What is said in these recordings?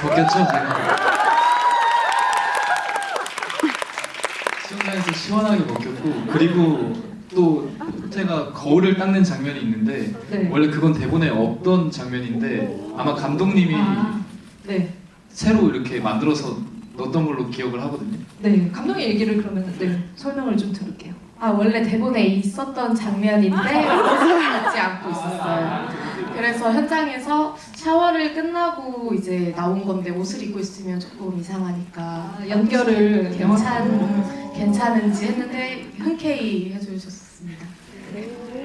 벗겼죠 제가 수영장에서 시원하게 벗겼고 그리고 또 호태가 거울을 닦는 장면이 있는데 네. 원래 그건 대본에 없던 장면인데 아마 감독님이 아, 네. 새로 이렇게 만들어서 넣었던 걸로 기억을 하거든요. 네. 감독의 얘기를 그러면 네, 설명을 좀 들을게요. 아 원래 대본에 있었던 장면인데 옷을 입지 않고 있었어요. 그래서 현장에서 샤워를 끝나고 이제 나온 건데 옷을 입고 있으면 조금 이상하니까 아, 연결을 괜찮 괜찮은지 했는데 흔쾌히 해주셨습니다.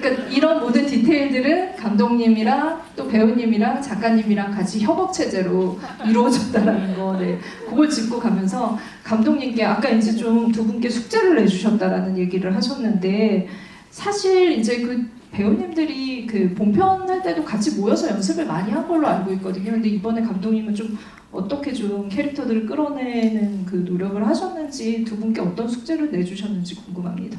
그러니까 이런 모든 디테일들은 감독님이랑 또 배우님이랑 작가님이랑 같이 협업 체제로 이루어졌다라는 거, 네, 그걸 짚고 가면서 감독님께 아까 이제 좀 두 분께 숙제를 내주셨다라는 얘기를 하셨는데 사실 이제 그 배우님들이 그 본편 할 때도 같이 모여서 연습을 많이 한 걸로 알고 있거든요. 근데 이번에 감독님은 좀 어떻게 좀 캐릭터들을 끌어내는 그 노력을 하셨는지 두 분께 어떤 숙제를 내주셨는지 궁금합니다.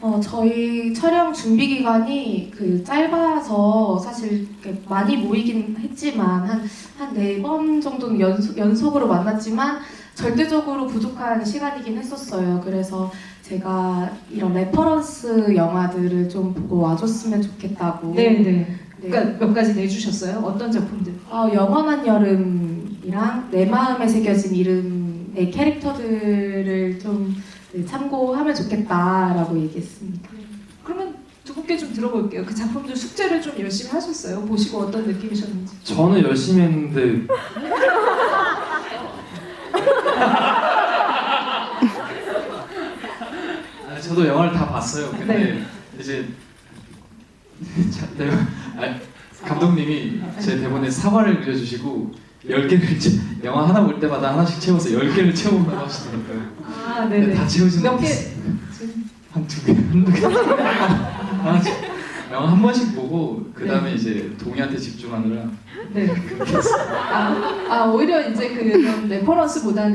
어, 저희 촬영 준비 기간이 그 짧아서 사실 많이 모이긴 했지만 한 한 네 번 정도는 연속, 연속으로 만났지만 절대적으로 부족한 시간이긴 했었어요. 그래서 제가 이런 레퍼런스 영화들을 좀 보고 와줬으면 좋겠다고. 네, 네. 네. 그러니까 몇 가지 내주셨어요? 어떤 작품들? 어, 영원한 여름이랑 내 마음에 새겨진 이름의 캐릭터들을 좀 네, 참고하면 좋겠다라고 얘기했습니다. 그러면 두 분께 좀 들어볼게요. 그 작품들 숙제를 좀 열심히 하셨어요? 보시고 어떤 느낌이셨는지. 저는 열심히 했는데 아, 저도 영화를 다 봤어요. 근데 네. 이제 자, 네, 아, 감독님이 제 대본에 사과를 그려주시고 10개를 영화 하나 볼 때마다 하나씩 채워서 10개를 채워본다고 하시더라고요. 아, 근데 다 채우지는 몇 개? 한두 개, 한두 개. 하나씩. 영화 한 번씩 보고 그 다음에 이제 동의한테 집중하느라 네. 아, 아, 오히려 이제 그 레퍼런스보다는